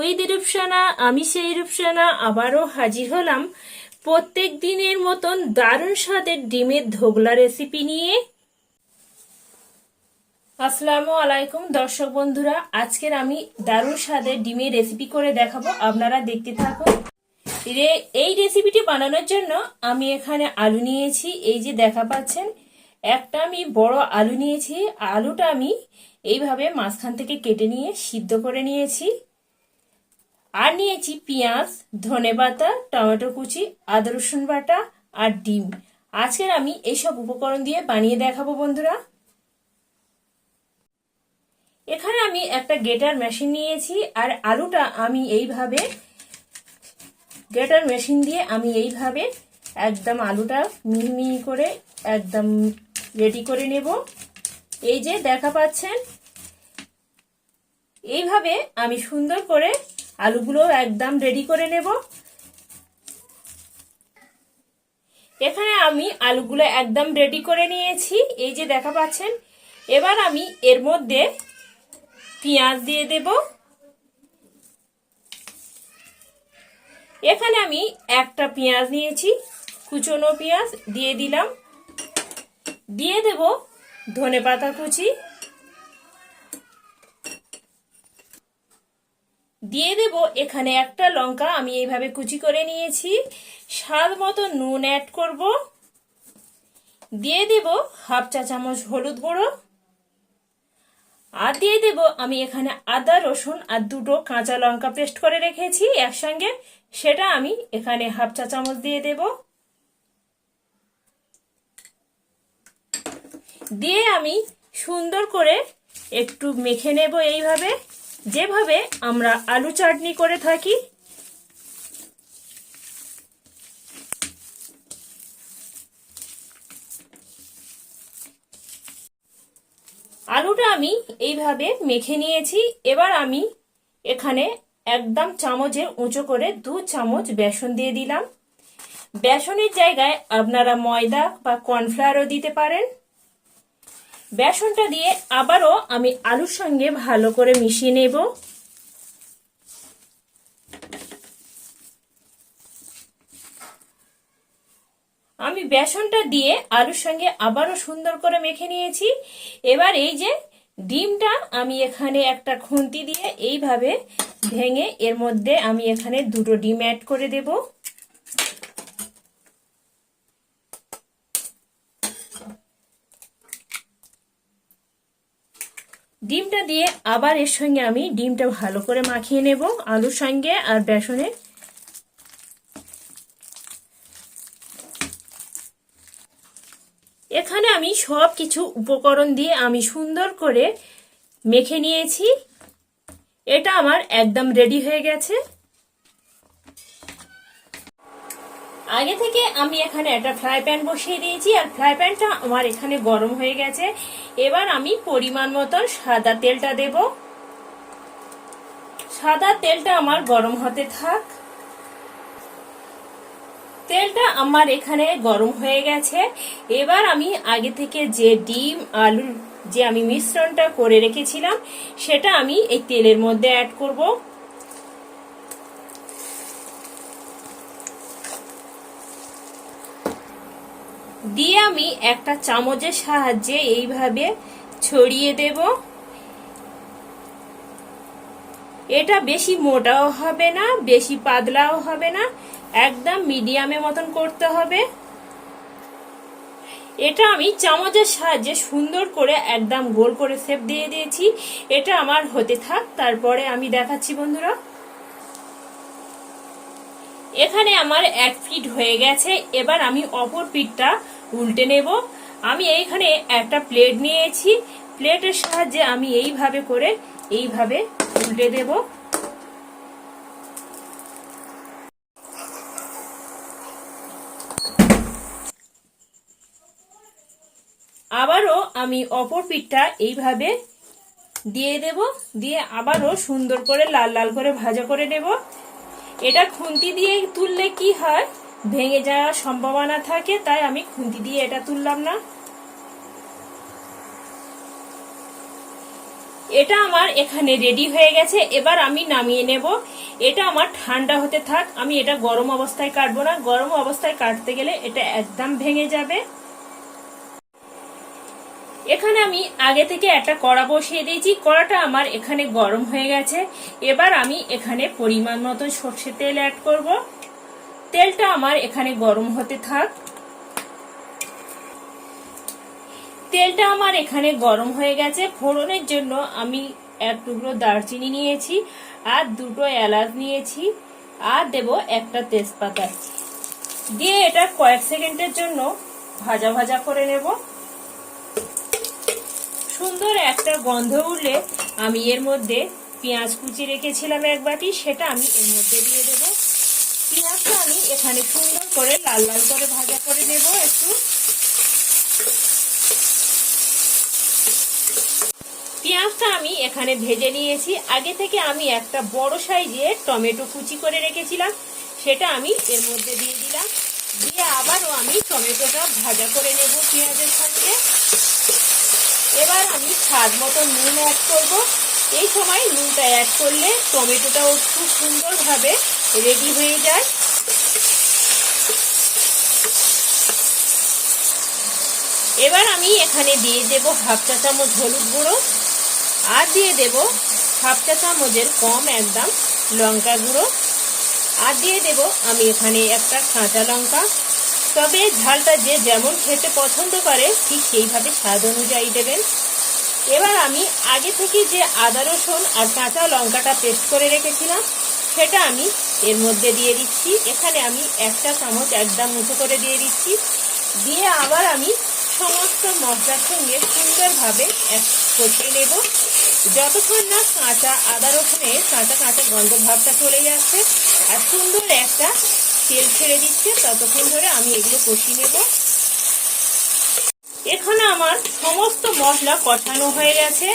ওই রূপসানা, আমি সেই রূপসানা, আবারও হাজির হলাম। প্রত্যেক দিনের মতন দারুণ স্বাদের ডিমের ধোগলা রেসিপি নিয়ে। আসসালামু আলাইকুম, দর্শক বন্ধুরা, আজকের আমি দারুণ স্বাদের ডিমের রেসিপি করে দেখাবো। আপনারা দেখতে থাকুন। এই রেসিপিটি বানানোর জন্য আমি এখানে আলু নিয়েছি। এই যে দেখা পাচ্ছেন, একটা আমি বড় আলু নিয়েছি। আলুটা আমি এইভাবে মাঝখান থেকে কেটে নিয়ে সিদ্ধ করে নিয়েছি। আর নিয়েছি পেঁয়াজ, ধনে পাতা, টমেটো কুচি, আদা রসুন বাটা আর ডিম। আজকের আমি এইসব উপকরণ দিয়ে বানিয়ে দেখাবো বন্ধুরা। এখানে আমি একটা গেটার মেশিন নিয়েছি আর আলুটা আমি এইভাবে গ্রেটার মেশিন দিয়ে আমি এইভাবে একদম আলুটা মিহি করে একদম রেডি করে নেব। এই যে দেখা পাচ্ছেন? এইভাবে আমি সুন্দর করে আলুগুলো একদম রেডি করে নেব। এখানে আমি আলুগুলো একদম রেডি করে নিয়েছি। এই যে দেখা পাচ্ছেন, এবার আমি এর মধ্যে পেঁয়াজ দিয়ে দেবো। এখানে আমি একটা পেঁয়াজ নিয়েছি, কুচনো পেঁয়াজ দিয়ে দিলাম। দিয়ে দেব ধনে পাতা কুচি। দিয়ে দেব। এখানে একটা লঙ্কা আমি এইভাবে কুচি করে নিয়েছি। স্বাদ মতো নুন অ্যাড করব। দিয়ে দেব হাফ চা চামচ হলুদ গুঁড়ো। আর দিয়ে দেব আমি এখানে আদা, রসুন আর দুটো কাঁচা লঙ্কা পেস্ট করে রেখেছি একসঙ্গে। সেটা আমি এখানে হাফ চা চামচ দিয়ে দেব। দিয়ে আমি সুন্দর করে একটু মেখে নেব এইভাবে। যেভাবে আমরা আলু চাটনি করে থাকি, আলুটা আমি এইভাবে মেখে নিয়েছি। এবার আমি এখানে একদম চামচের উঁচু করে দু চামচ বেসন দিয়ে দিলাম। বেসনের জায়গায় আপনারা ময়দা বা কর্নফ্লাওয়ারও দিতে পারেন। বেসনটা দিয়ে আবারও আমি আলুর সঙ্গে ভালো করে মিশিয়ে নেব। আমি বেসনটা দিয়ে আলুর সঙ্গে আবারও সুন্দর করে মেখে নিয়েছি। এবার এই যে ডিমটা আমি এখানে একটা খুন্তি দিয়ে এইভাবে ভেঙে এর মধ্যে আমি এখানে দুটো ডিম অ্যাড করে দেব। ডিমটা দিয়ে আবার এর সঙ্গে আমি ডিমটা ভালো করে মাখিয়ে নেব, আলুর সঙ্গে আর বেসনে। এখানে আমি সব কিছু উপকরণ দিয়ে আমি সুন্দর করে মেখে নিয়েছি। এটা আমার একদম রেডি হয়ে গেছে। আগে থেকে আমি এখানে একটা ফ্রাই প্যান বসিয়ে দিয়েছি, আর ফ্রাই প্যানটা আমার এখানে গরম হয়ে গেছে। এবার আমি পরিমাণ মতন সাদা তেলটা দেব। সাদা তেলটা আমার গরম হতে থাক। তেলটা আমার এখানে গরম হয়ে গেছে। এবার আমি আগে থেকে যে ডিম, আলুর যে আমি মিশ্রণটা করে রেখেছিলাম, সেটা আমি এই তেলের মধ্যে অ্যাড করব। দিয়ে আমি একটা চামচের সাহায্যে এইভাবে ছড়িয়ে দেব। এটা বেশি মোটাও হবে না, বেশি পাতলাও হবে না, একদম মিডিয়ামের মতন করতে হবে। এটা আমি চামচের সাহায্যে সুন্দর করে একদম গোল করে সেপ দিয়ে দিয়েছি। এটা আমার হতে থাক, তারপরে আমি দেখাচ্ছি বন্ধুরা। এখানে আমার এক ফিট হয়ে গেছে, এবার আমি অপর পিঠটা উল্টে নেব। আমি এইখানে একটা প্লেট নিয়েছি। প্লেটের সাহায্যে আমি এইভাবে করে এইভাবে উল্টে দেবো। আবারও আমি অপর পিঠটা এইভাবে দিয়ে দেব। দিয়ে আবারও সুন্দর করে লাল লাল করে ভাজা করে নেব। এটা খুন্তি দিয়ে তুললে কি হয়? ভেঙে যাওয়ার সম্ভাবনা থাকে, তাই আমি খুন্তি দিয়ে এটা তুললাম না। এটা আমার এখানে রেডি হয়ে গেছে, এবার আমি নামিয়ে নেব। এটা আমার ঠান্ডা হতে থাক, আমি এটা গরম অবস্থায় কাটবো না। গরম অবস্থায় কাটতে গেলে এটা একদম ভেঙে যাবে। এখানে আমি আগে থেকে একটা কড়া বসিয়ে দিয়েছি, কড়াটা আমার এখানে গরম হয়ে গেছে। এবার আমি এখানে পরিমাণ মতো সর্ষে তেল অ্যাড করব। তেলটা আমার এখানে গরম হতে থাক। তেলটা আমার এখানে গরম হয়ে গেছে। ফোড়নের জন্য আমি এক টুকরো দারচিনি নিয়েছি আর দুটো এলাচ নিয়েছি আর দেব একটা তেজপাতা। দিয়ে এটা কয়েক সেকেন্ডের জন্য ভাজা ভাজা করে নেব। সুন্দর একটা গন্ধ উঠলে আমি এর মধ্যে পেঁয়াজ কুচি রেখেছিলাম এক বাটি, সেটা আমি এর মধ্যে দিয়ে দেব। পেঁয়াজটা আমি এখানে সুন্দর করে লাল লাল করে ভাজা করে নেব একটু। পেঁয়াজটা আমি এখানে ভেজে নিয়েছি। আগে থেকে আমি একটা বড় সাইজের টমেটো কুচি করে রেখেছিলাম, সেটা আমি এর মধ্যে দিয়ে দিলাম। দিয়ে আবারও আমি টমেটোটা ভাজা করে নেব পেঁয়াজের সঙ্গে। এবার আমি স্বাদ মতো নুন অ্যাড করব। এই সময় নুনটা অ্যাড করলে টমেটোটাও খুব সুন্দরভাবে রেডি হয়ে যায়। এবার আমি এখানে দিয়ে দেব হাফ চা চামচ হলুদ গুঁড়ো আর দিয়ে দেব হাফ চা চামচের কম একদম লঙ্কা গুঁড়ো। আর দিয়ে দেব আমি এখানে একটা কাঁচা লঙ্কা। তবে ঝালটা যে যেমন খেতে পছন্দ করে, ঠিক সেইভাবে স্বাদ অনুযায়ী দেবেন। এবার আমি আগে থেকে যে আদা রসুন আর কাঁচা লঙ্কাটা পেস্ট করে রেখেছিলাম সেটা আমি এর মধ্যে দিয়ে দিচ্ছি। এখানে আমি একটা চামচ একদম মুঠো করে দিয়ে দিচ্ছি। দিয়ে আবার আমি সমস্ত মশলার সঙ্গে সুন্দরভাবে এক কষিয়ে নেব। যতক্ষণ না কাঁচা, আদা রসুনের কাঁচা কাঁচা গন্ধ ভাবটা চলে যাচ্ছে আর সুন্দর একটা তেল ছেড়ে দিচ্ছে, ততক্ষণ ধরে আমি এগুলো কষিয়ে নেব। এখানে আমার সমস্ত মশলা কষানো হয়ে গেছে।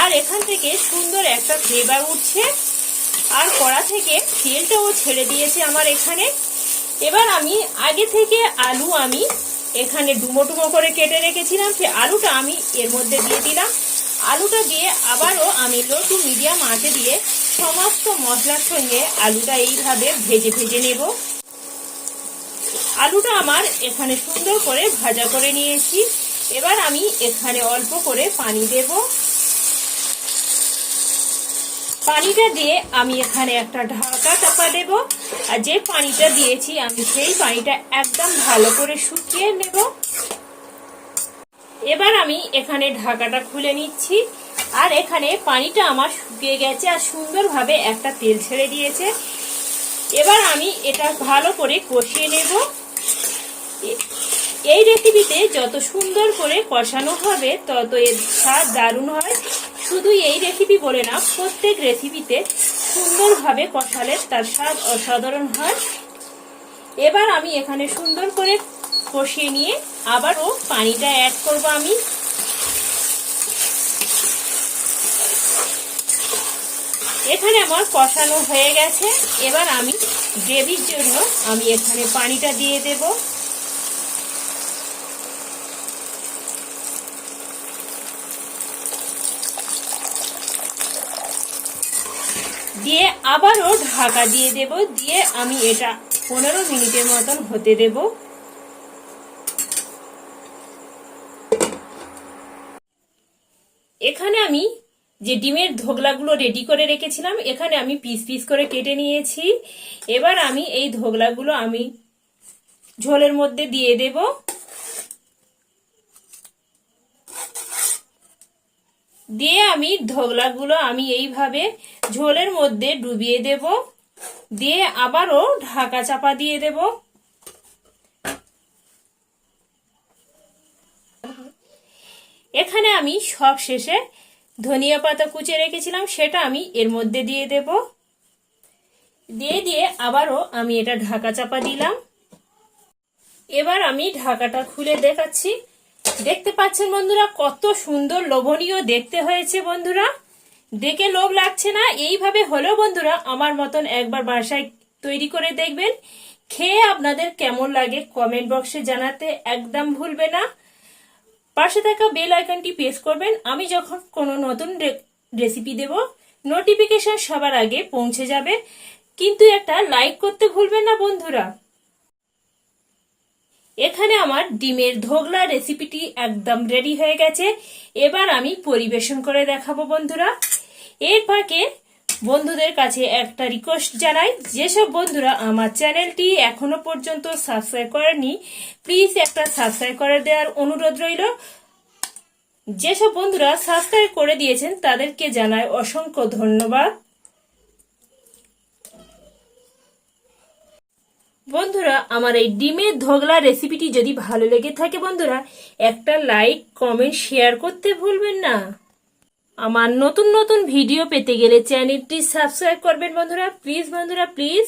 আর এখান থেকে সুন্দর একটা ফ্লেভার উঠছে। আর কড়া থেকে তেলটাও ছেড়ে দিয়েছে আমার এখানে। এবার আমি আগে থেকে আলু আমি এখানে ডুমো করে কেটে রেখেছিলাম, সে আলুটা আমি এর মধ্যে দিয়ে দিলাম। আলুটা দিয়ে আবারও আমি লো টু মিডিয়াম আঁচে দিয়ে সমস্ত মশলার সঙ্গে আলুটা এইভাবে ভেজে ভেজে নেব। আলুটা আমার এখানে সুন্দর করে ভাজা করে নিয়েছি। এবার আমি এখানে অল্প করে পানি দেব। পানিটা দিয়ে আমি এখানে একটা ঢাকা চাপা দেব। আর যে পানিটা দিয়েছি, আমি সেই পানিটা একদম ভালো করে শুকিয়ে নেব। এবার আমি এখানে ঢাকাটা খুলে নিচ্ছি। আর এখানে পানিটা আমার শুকিয়ে গেছে আর সুন্দরভাবে একটা তেল ছেড়ে দিয়েছে। এবার আমি এটা ভালো করে কষিয়ে নেব। এই রেসিপিতে যত সুন্দর করে কষানো হবে তত এর স্বাদ দারুণ হয়। শুধু এই রেসিপি বলে না, প্রত্যেক রেসিপিতে সুন্দরভাবে কষালে তার স্বাদ অসাধারণ হয়। এবার আমি এখানে সুন্দর করে কষিয়ে নিয়ে আবারও পানিটা অ্যাড করব আমি। এখানে আমার কষানো হয়ে গেছে। এবার আমি গ্রেভির জন্য আমি এখানে পানিটা দিয়ে দেবো দিয়ে আবারও ঢাকা দিয়ে দেব, দিয়ে আমি এটা পনেরো মিনিটের মতন হতে দেব। এখানে আমি যে ডিমের ধোগলাগুলো রেডি করে রেখেছিলাম, এখানে আমি পিস পিস করে কেটে নিয়েছি। এবার আমি এই ধোগলাগুলো আমি ঝোলের মধ্যে দিয়ে দেব। দিয়ে আমি ধোগলাগুলো আমি এইভাবে ঝোলের মধ্যে ডুবিয়ে দেব। দিয়ে আবারও ঢাকা চাপা দিয়ে দেব। এখানে আমি সব শেষে ধনিয়া পাতা কুচে রেখেছিলাম, সেটা আমি এর মধ্যে দিয়ে দেব। দিয়ে দিয়ে আবারও আমি এটা ঢাকা চাপা দিলাম। এবার আমি ঢাকাটা খুলে দেখাচ্ছি। দেখতে পাচ্ছেন বন্ধুরা, কত সুন্দর লোভনীয় দেখতে হয়েছে বন্ধুরা। দেখে লোভ লাগছে না, এইভাবে হলেও বন্ধুরা আমার মতন একবার বাসায় তৈরি করে দেখবেন। খেয়ে আপনাদের কেমন লাগে কমেন্ট বক্সে জানাতে একদম ভুলবে না। পাশে থাকা বেল আইকনটি প্রেস করবেন, আমি যখন কোনো নতুন রেসিপি দেব, নোটিফিকেশন সবার আগে পৌঁছে যাবে। কিন্তু একটা লাইক করতে ভুলবেন না বন্ধুরা। এখানে আমার ডিমের ধোগলা রেসিপিটি একদম রেডি হয়ে গেছে। এবার আমি পরিবেশন করে দেখাবো বন্ধুরা। এর ফাঁকে বন্ধুদের কাছে একটা রিকোয়েস্ট জানাই। যেসব বন্ধুরা আমার চ্যানেলটি এখনও পর্যন্ত সাবস্ক্রাইব করেনি প্লিজ একটা সাবস্ক্রাইব করে দেওয়ার অনুরোধ রইল। যেসব বন্ধুরা সাবস্ক্রাইব করে দিয়েছেন, তাদেরকে জানাই অসংখ্য ধন্যবাদ। বন্ধুরা, আমার এই ডিমের ধগলা রেসিপিটি যদি ভালো লেগে থাকে বন্ধুরা, একটা লাইক কমেন্ট শেয়ার করতে ভুলবেন না। আমার নতুন নতুন ভিডিও পেতে গেলে চ্যানেলটি সাবস্ক্রাইব করবেন বন্ধুরা। প্লিজ বন্ধুরা প্লিজ